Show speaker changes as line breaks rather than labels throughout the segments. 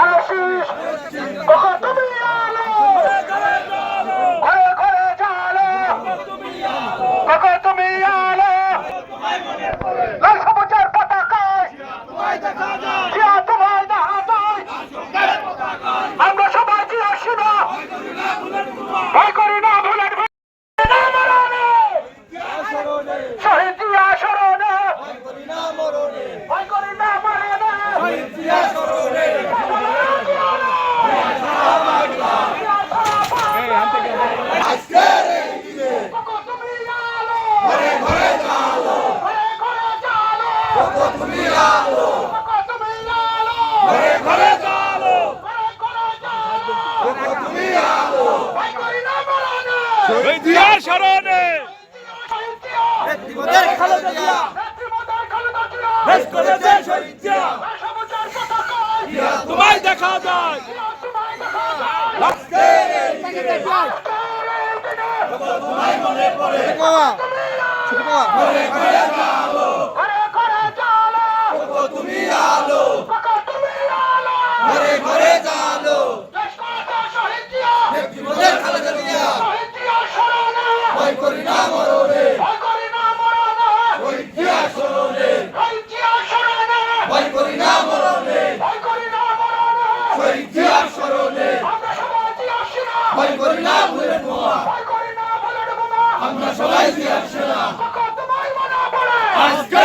আশিস কখন
জিয়ার স্মরণে তোমায় দেখা যায়।
তোমায় মনে পড়ে
ভয় করি না ভুলের বোমা আমরা সবাই
দিয়ে আসছে
না আজকে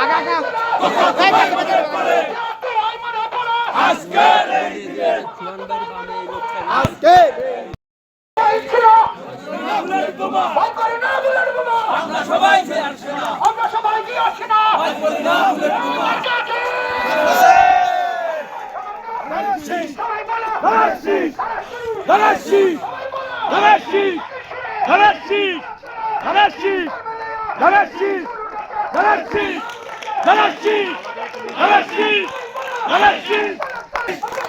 আজকে
আমরা সবাই
আমরা সবাই কি আসছি না
Let's see! Let's see! Let's see! Nalashi!
Nalashi! Nalashi!